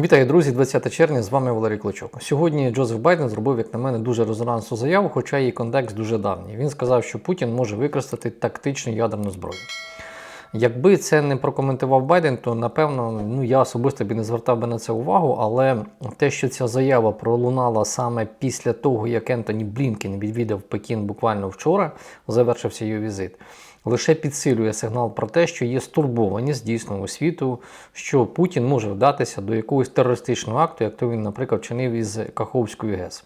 Вітаю, друзі! 20 червня з вами Валерій Клочок. Сьогодні Джозеф Байден зробив, як на мене, дуже резонансну заяву, хоча її контекст дуже давній. Він сказав, що Путін може використати тактичну ядерну зброю. Якби це не прокоментував Байден, то напевно ну я особисто б не звертав би на це увагу. Але те, що ця заява пролунала саме після того, як Ентоні Блінкен відвідав Пекін буквально вчора, завершився його візит, лише підсилює сигнал про те, що є стурбованість дійсно у світу, що Путін може вдатися до якогось терористичного акту, як то він, наприклад, вчинив із Каховською ГЕС.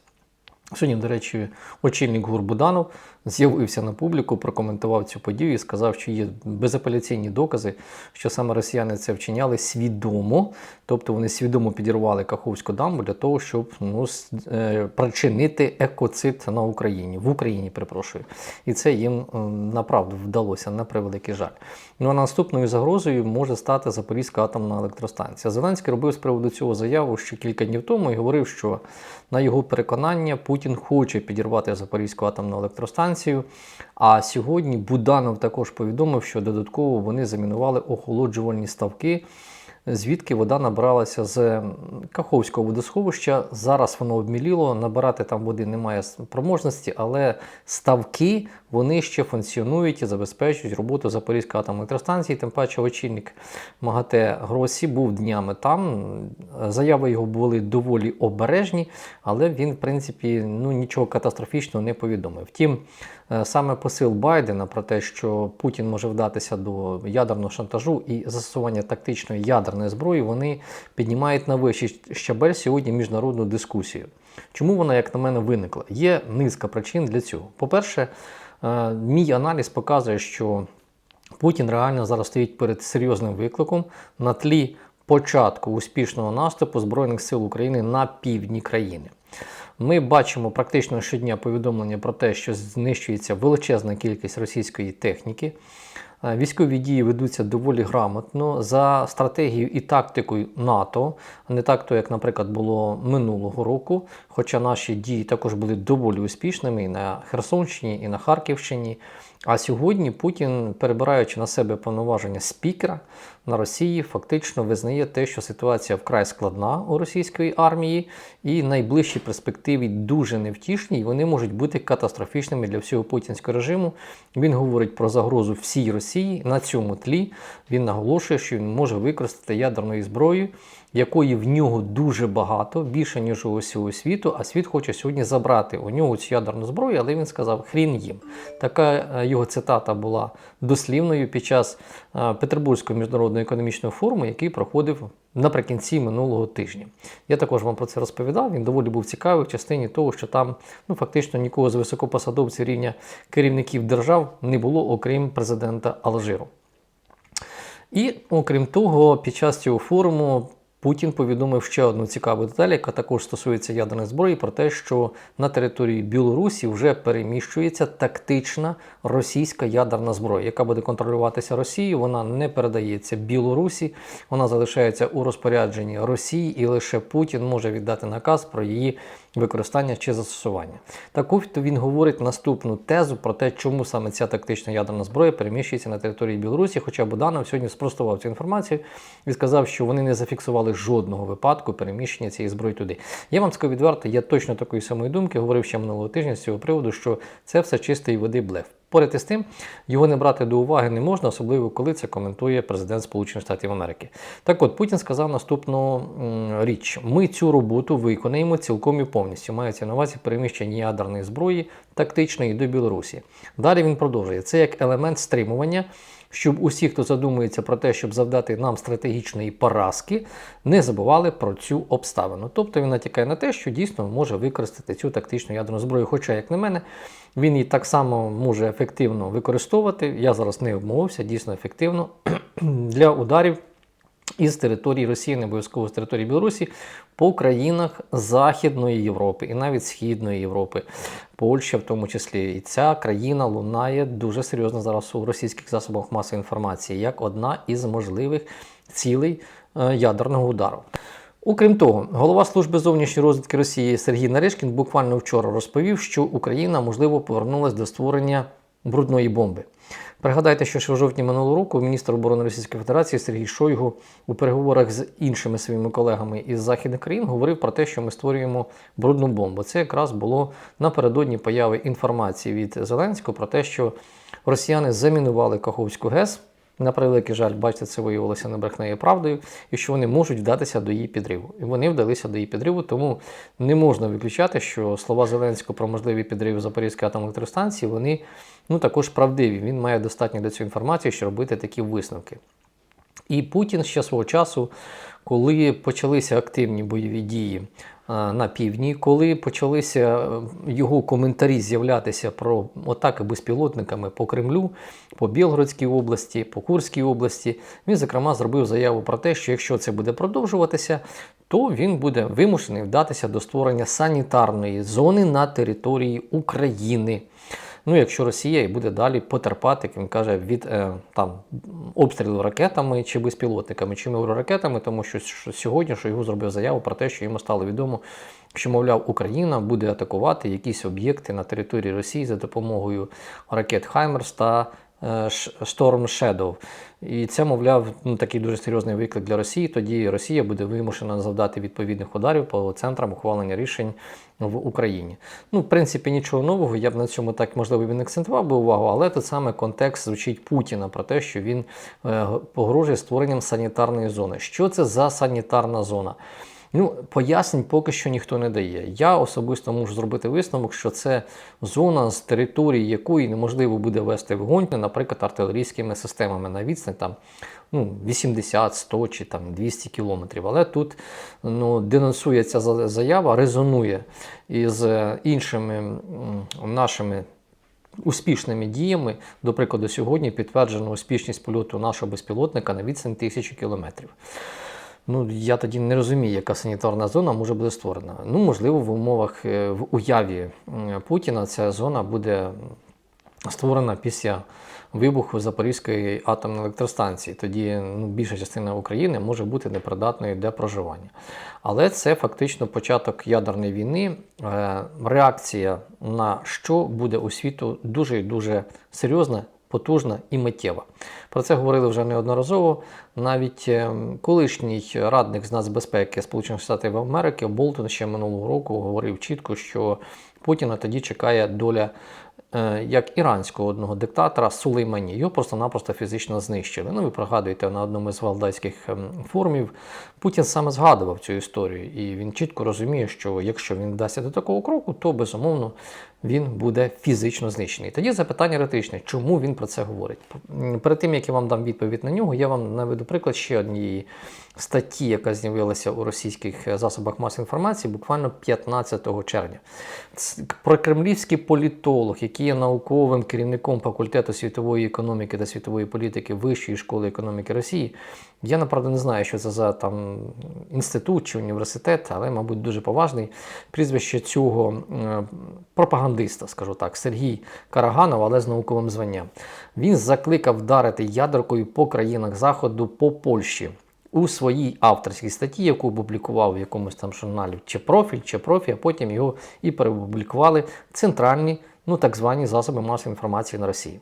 Сьогодні, до речі, очільник ГУР Буданов з'явився на публіку, прокоментував цю подію і сказав, що є безапеляційні докази, що саме росіяни це вчиняли свідомо, тобто вони свідомо підірвали Каховську дамбу для того, щоб ну, е, причинити екоцид на Україні, в Україні, перепрошую. І це їм направду вдалося на превеликий жаль. Ну а наступною загрозою може стати Запорізька атомна електростанція. Зеленський робив з приводу цього заяву ще кілька днів тому і говорив, що на його переконання Путін хоче підірвати Запорізьку атомну електростанцію. А сьогодні Буданов також повідомив, що додатково вони замінували охолоджувальні ставки звідки вода набралася з Каховського водосховища. Зараз воно обміліло, набирати там води немає спроможності, але ставки вони ще функціонують і забезпечують роботу Запорізької атомної електростанції. Тим паче очільник МАГАТЕ Гросі був днями там. Заяви його були доволі обережні, але він, в принципі, ну, нічого катастрофічного не повідомив. Втім, саме посил Байдена про те, що Путін може вдатися до ядерного шантажу і застосування тактичної ядерної зброї, вони піднімають на вищий щабель сьогодні міжнародну дискусію. Чому вона, як на мене, виникла? Є низка причин для цього. По-перше, е, мій аналіз показує, що Путін реально зараз стоїть перед серйозним викликом на тлі початку успішного наступу Збройних сил України на півдні країни. Ми бачимо практично щодня повідомлення про те, що знищується величезна кількість російської техніки. Е, військові дії ведуться доволі грамотно за стратегією і тактикою НАТО, а не так, то, як, наприклад, було минулого року. Хоча наші дії також були доволі успішними і на Херсонщині, і на Харківщині. А сьогодні Путін, перебираючи на себе повноваження спікера на Росії, фактично визнає те, що ситуація вкрай складна у російської армії, і найближчі перспективи дуже невтішні, і вони можуть бути катастрофічними для всього путінського режиму. Він говорить про загрозу всій Росії. На цьому тлі він наголошує, що він може використати ядерною зброєю якої в нього дуже багато, більше ніж у усього світу. А світ хоче сьогодні забрати у нього цю ядерну зброю, але він сказав хрін їм. Така е, його цитата була дослівною під час е, Петербурзького міжнародного економічного форуму, який проходив наприкінці минулого тижня. Я також вам про це розповідав. Він доволі був цікавий в частині того, що там ну фактично нікого з високопосадовців рівня керівників держав не було, окрім президента Алжиру. І окрім того, під час цього форуму Путін повідомив ще одну цікаву деталь, яка також стосується ядерної зброї, про те, що на території Білорусі вже переміщується тактична російська ядерна зброя, яка буде контролюватися Росією. Вона не передається Білорусі, вона залишається у розпорядженні Росії, і лише Путін може віддати наказ про її використання чи застосування. Також він говорить наступну тезу про те, чому саме ця тактична ядерна зброя переміщується на території Білорусі. Хоча Буданов сьогодні спростував цю інформацію і сказав, що вони не зафіксували жодного випадку переміщення цієї зброї туди. Я вам скажу відверто, я точно такої самої думки говорив ще минулого тижня з цього приводу, що це все чистої води блеф. Поряд із тим, його не брати до уваги не можна, особливо коли це коментує президент Сполучених Штатів Америки. Так от Путін сказав наступну річ: ми цю роботу виконаємо цілком і повністю. Мається на увазі переміщення ядерної зброї тактичної до Білорусі. Далі він продовжує це як елемент стримування щоб усі, хто задумується про те, щоб завдати нам стратегічної поразки, не забували про цю обставину. Тобто він натякає на те, що дійсно може використати цю тактичну ядерну зброю. Хоча, як на мене, він її так само може ефективно використовувати. Я зараз не обмовився, дійсно ефективно для ударів із території Росії, не обов'язково з території Білорусі, по країнах Західної Європи і навіть Східної Європи, Польща в тому числі. І ця країна лунає дуже серйозно зараз у російських засобах масової інформації, як одна із можливих цілей е, ядерного удару. Окрім того, голова служби зовнішньої розвідки Росії Сергій Наришкін буквально вчора розповів, що Україна можливо повернулася до створення брудної бомби. Пригадайте, що ще в жовтні минулого року міністр оборони Російської Федерації Сергій Шойгу у переговорах з іншими своїми колегами із західних країн говорив про те, що ми створюємо брудну бомбу. Це якраз було напередодні появи інформації від Зеленського про те, що росіяни замінували Каховську ГЕС. На превеликий жаль, бачите, це виявилося не брехнею правдою, і що вони можуть вдатися до її підриву. І вони вдалися до її підриву, тому не можна виключати, що слова Зеленського про можливий підрив Запорізької атомної електростанції вони ну, також правдиві. Він має достатньо до цієї інформації, щоб робити такі висновки. І Путін ще свого часу, коли почалися активні бойові дії на півдні, коли почалися е, його коментарі з'являтися про атаки безпілотниками по Кремлю, по Білгородській області, по Курській області, він зокрема зробив заяву про те, що якщо це буде продовжуватися, то він буде вимушений вдатися до створення санітарної зони на території України. Ну, якщо Росія і буде далі потерпати, як він каже, від е, там обстрілу ракетами чи безпілотниками, чи ми тому що, сьогодні що його зробив заяву про те, що йому стало відомо, що, мовляв, Україна буде атакувати якісь об'єкти на території Росії за допомогою ракет Хаймерс та Storm Shadow. І це, мовляв, ну, такий дуже серйозний виклик для Росії. Тоді Росія буде вимушена завдати відповідних ударів по центрам ухвалення рішень в Україні. Ну, в принципі, нічого нового. Я б на цьому так можливо він акцентував би увагу, але тут саме контекст звучить Путіна про те, що він е, погрожує створенням санітарної зони. Що це за санітарна зона? Ну, пояснень поки що ніхто не дає. Я особисто можу зробити висновок, що це зона з території якої неможливо буде вести вогонь, наприклад, артилерійськими системами на відстань там ну, 80, 100 чи там 200 кілометрів. Але тут ну, денонсує ця заява, резонує із іншими нашими. Успішними діями, до прикладу, сьогодні підтверджено успішність польоту нашого безпілотника на відстань тисячі кілометрів. Ну, я тоді не розумію, яка санітарна зона може бути створена. Ну, можливо, в умовах е, в уяві Путіна ця зона буде створена після вибуху Запорізької атомної електростанції. Тоді ну, більша частина України може бути непридатною для проживання. Але це фактично початок ядерної війни. Е, реакція на що буде у світу дуже і дуже серйозна потужна і миттєва. Про це говорили вже неодноразово. Навіть е, колишній радник з нацбезпеки Сполучених Штатів Америки Болтон ще минулого року говорив чітко, що Путіна тоді чекає доля Е, як іранського одного диктатора Сулеймані. Його просто-напросто фізично знищили. Ну, ви пригадуєте, на одному з валдайських ем, форумів Путін саме згадував цю історію, і він чітко розуміє, що якщо він вдасться до такого кроку, то безумовно він буде фізично знищений. Тоді запитання риторичне, чому він про це говорить? Перед тим як я вам дам відповідь на нього, я вам наведу приклад ще однієї статті, яка з'явилася у російських засобах масової інформації, буквально 15 червня. Про кремлівський політолог, який є науковим керівником факультету світової економіки та світової політики Вищої школи економіки Росії. Я направду не знаю, що це за там інститут чи університет, але, мабуть, дуже поважний. Прізвище цього е, пропагандиста, скажу так, Сергій Караганов, але з науковим званням. Він закликав вдарити ядеркою по країнах Заходу по Польщі. У своїй авторській статті, яку опублікував в якомусь там журналі, чи профіль, чи профі, а потім його і перепублікували центральні, ну так звані засоби масової інформації на Росії.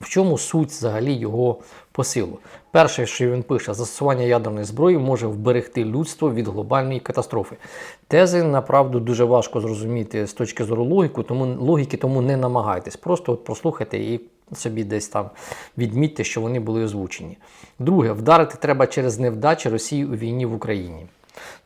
В чому суть взагалі його посилу? Перше, що він пише, застосування ядерної зброї може вберегти людство від глобальної катастрофи. Тези, направду, дуже важко зрозуміти з точки зору логіки, тому логіки, тому не намагайтесь. Просто от прослухайте і собі десь там відмітьте, що вони були озвучені. Друге, вдарити треба через невдачі Росії у війні в Україні.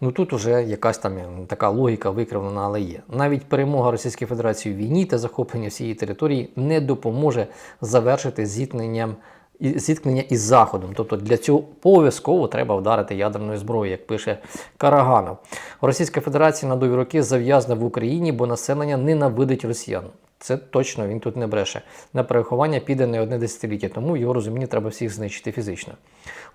Ну тут уже якась там така логіка викривлена, але є. Навіть перемога Російської Федерації у війні та захоплення всієї території не допоможе завершити зіткненням. Зіткнення із Заходом. Тобто для цього обов'язково треба вдарити ядерною зброєю, як пише Караганов. Російська Федерація на довгі роки зав'язана в Україні, бо населення ненавидить росіян. Це точно він тут не бреше. На переховання піде не одне десятиліття, тому його розумінні треба всіх знищити фізично.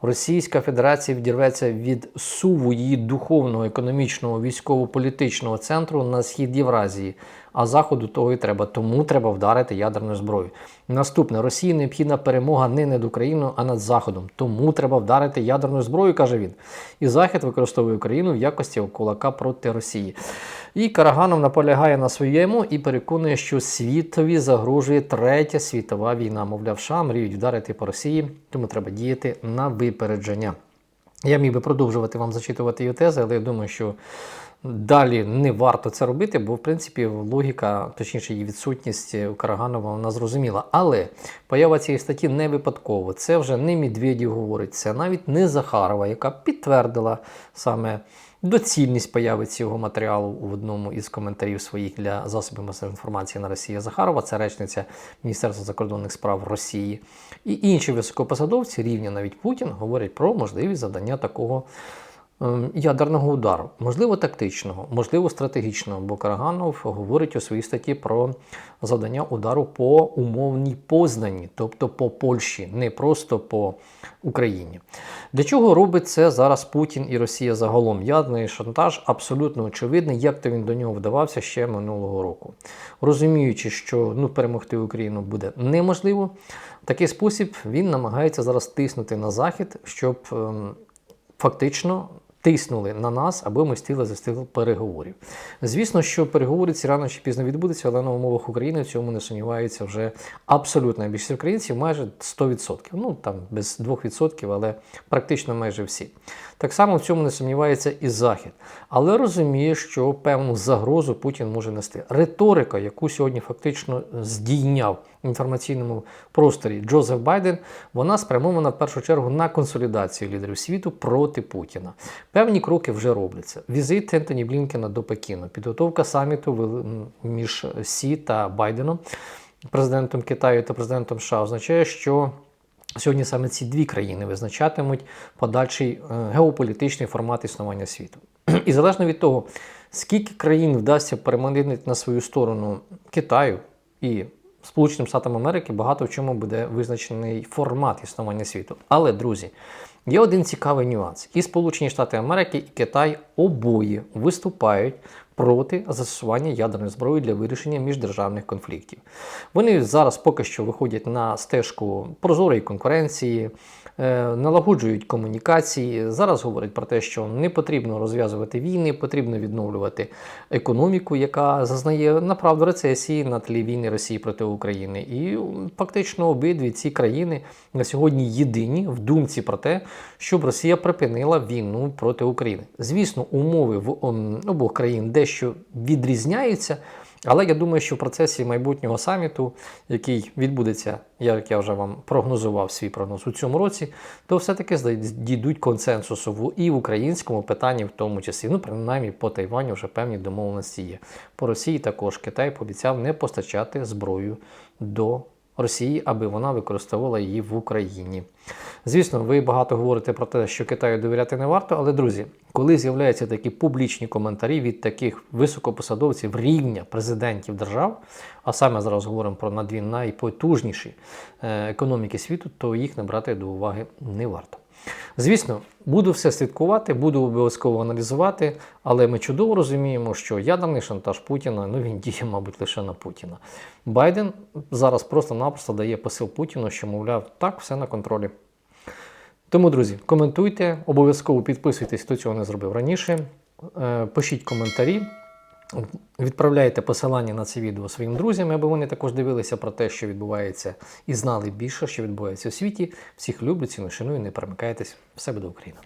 Російська Федерація відірветься від суву її духовного, економічного, військово-політичного центру на схід Євразії, а заходу того і треба. Тому треба вдарити ядерною зброєю. Наступне Росії необхідна перемога не над Україною, а над Заходом. Тому треба вдарити ядерною зброєю, каже він. І Захід використовує Україну в якості кулака проти Росії. І Караганов наполягає на своєму і переконує, що світові загрожує третя світова війна. Мовляв, США мріють вдарити по Росії, тому треба діяти на випередження. Я міг би продовжувати вам зачитувати її тези, але я думаю, що далі не варто це робити, бо в принципі логіка, точніше, її відсутність у Караганова, вона зрозуміла. Але поява цієї статті не випадково. Це вже не Медведєв говорить, це навіть не Захарова, яка підтвердила саме доцільність появи цього матеріалу в одному із коментарів своїх для засобів масової інформації на Росія Захарова, це речниця Міністерства закордонних справ Росії. І інші високопосадовці, рівня навіть Путін, говорять про можливість завдання такого ядерного удару, можливо, тактичного, можливо, стратегічного, бо Караганов говорить у своїй статті про завдання удару по умовній познані, тобто по Польщі, не просто по Україні. Для чого робить це зараз Путін і Росія загалом? Ядерний шантаж абсолютно очевидний, як то він до нього вдавався ще минулого року. Розуміючи, що ну, перемогти Україну буде неможливо, в такий спосіб він намагається зараз тиснути на Захід, щоб ем, фактично тиснули на нас, аби ми стіли за стіл переговорів. Звісно, що переговори ці рано чи пізно відбудуться, але на умовах України в цьому не сумніваються вже абсолютна більшість українців, майже 100%. Ну там без 2%, але практично майже всі. Так само в цьому не сумнівається і Захід, але розуміє, що певну загрозу Путін може нести. Риторика, яку сьогодні фактично здійняв інформаційному просторі Джозеф Байден, вона спрямована в першу чергу на консолідацію лідерів світу проти Путіна. Певні кроки вже робляться. Візит Ентоні Блінкена до Пекіну, підготовка саміту між Сі та Байденом, президентом Китаю та президентом США, означає, що Сьогодні саме ці дві країни визначатимуть подальший е, геополітичний формат існування світу. І залежно від того, скільки країн вдасться переманити на свою сторону Китаю і Сполученим Штатам Америки, багато в чому буде визначений формат існування світу. Але, друзі, є один цікавий нюанс: і Сполучені Штати Америки, і Китай обоє виступають проти застосування ядерної зброї для вирішення міждержавних конфліктів. Вони зараз поки що виходять на стежку прозорої конкуренції, налагоджують комунікації. Зараз говорять про те, що не потрібно розв'язувати війни, потрібно відновлювати економіку, яка зазнає направду рецесії на тлі війни Росії проти України. І фактично обидві ці країни на сьогодні єдині в думці про те, щоб Росія припинила війну проти України. Звісно, умови в обох країн дещо відрізняються. Але я думаю, що в процесі майбутнього саміту, який відбудеться, як я вже вам прогнозував свій прогноз у цьому році, то все-таки дійдуть консенсусу в- і в українському питанні, в тому числі. Ну, принаймні по Тайваню вже певні домовленості є. По Росії також Китай пообіцяв не постачати зброю до Росії, аби вона використовувала її в Україні. Звісно, ви багато говорите про те, що Китаю довіряти не варто, але друзі, коли з'являються такі публічні коментарі від таких високопосадовців рівня президентів держав, а саме зараз говоримо про на дві найпотужніші е, економіки світу, то їх не брати до уваги не варто. Звісно, буду все слідкувати, буду обов'язково аналізувати, але ми чудово розуміємо, що ядерний шантаж Путіна ну він діє, мабуть, лише на Путіна. Байден зараз просто-напросто дає посил Путіну, що, мовляв, так, все на контролі. Тому, друзі, коментуйте, обов'язково підписуйтесь, хто цього не зробив раніше. Е, Пишіть коментарі, відправляйте посилання на це відео своїм друзям, аби вони також дивилися про те, що відбувається, і знали більше, що відбувається у світі. Всіх люблю, ціну, шаную, не перемикайтесь. Все буде Україна!